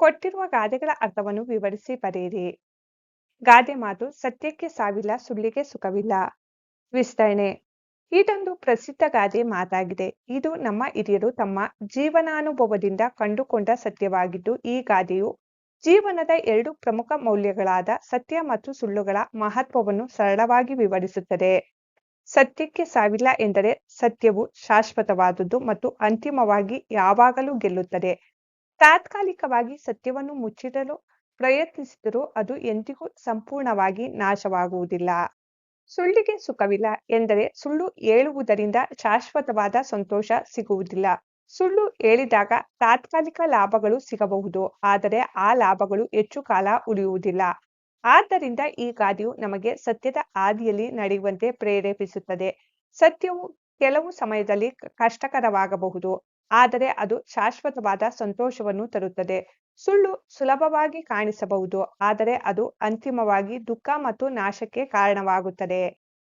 ಕೊಟ್ಟಿರುವ ಗಾದೆಗಳ ಅರ್ಥವನ್ನು ವಿವರಿಸಿ ಬರೆಯಿರಿ. ಗಾದೆ ಮಾತು ಸತ್ಯಕ್ಕೆ ಸಾವಿಲ್ಲ, ಸುಳ್ಳಿಗೆ ಸುಖವಿಲ್ಲ. ವಿಸ್ತರಣೆ. ಇದೊಂದು ಪ್ರಸಿದ್ಧ ಗಾದೆ ಮಾತಾಗಿದೆ. ಇದು ನಮ್ಮ ಹಿರಿಯರು ತಮ್ಮ ಜೀವನಾನುಭವದಿಂದ ಕಂಡುಕೊಂಡ ಸತ್ಯವಾಗಿದ್ದು, ಈ ಗಾದೆಯು ಜೀವನದ ಎರಡು ಪ್ರಮುಖ ಮೌಲ್ಯಗಳಾದ ಸತ್ಯ ಮತ್ತು ಸುಳ್ಳುಗಳ ಮಹತ್ವವನ್ನು ಸರಳವಾಗಿ ವಿವರಿಸುತ್ತದೆ. ಸತ್ಯಕ್ಕೆ ಸಾವಿಲ್ಲ ಎಂದರೆ ಸತ್ಯವು ಶಾಶ್ವತವಾದುದು ಮತ್ತು ಅಂತಿಮವಾಗಿ ಯಾವಾಗಲೂ ಗೆಲ್ಲುತ್ತದೆ. ತಾತ್ಕಾಲಿಕವಾಗಿ ಸತ್ಯವನ್ನು ಮುಚ್ಚಿಡಲು ಪ್ರಯತ್ನಿಸಿದರೂ ಅದು ಎಂದಿಗೂ ಸಂಪೂರ್ಣವಾಗಿ ನಾಶವಾಗುವುದಿಲ್ಲ. ಸುಳ್ಳಿಗೆ ಸುಖವಿಲ್ಲ ಎಂದರೆ ಸುಳ್ಳು ಹೇಳುವುದರಿಂದ ಶಾಶ್ವತವಾದ ಸಂತೋಷ ಸಿಗುವುದಿಲ್ಲ. ಸುಳ್ಳು ಹೇಳಿದಾಗ ತಾತ್ಕಾಲಿಕ ಲಾಭಗಳು ಸಿಗಬಹುದು, ಆದರೆ ಆ ಲಾಭಗಳು ಹೆಚ್ಚು ಕಾಲ ಉಳಿಯುವುದಿಲ್ಲ. ಆದ್ದರಿಂದ ಈ ಗಾದಿಯು ನಮಗೆ ಸತ್ಯದ ಹಾದಿಯಲ್ಲಿ ನಡೆಯುವಂತೆ ಪ್ರೇರೇಪಿಸುತ್ತದೆ. ಸತ್ಯವು ಕೆಲವು ಸಮಯದಲ್ಲಿ ಕಷ್ಟಕರವಾಗಬಹುದು. ಆದರೆ ಅದು ಶಾಶ್ವತವಾದ ಸಂತೋಷವನ್ನು ತರುತ್ತದೆ. ಸುಳ್ಳು ಸುಲಭವಾಗಿ ಕಾಣಿಸಬಹುದು, ಆದರೆ ಅದು ಅಂತಿಮವಾಗಿ ದುಃಖ ಮತ್ತು ನಾಶಕ್ಕೆ ಕಾರಣವಾಗುತ್ತದೆ.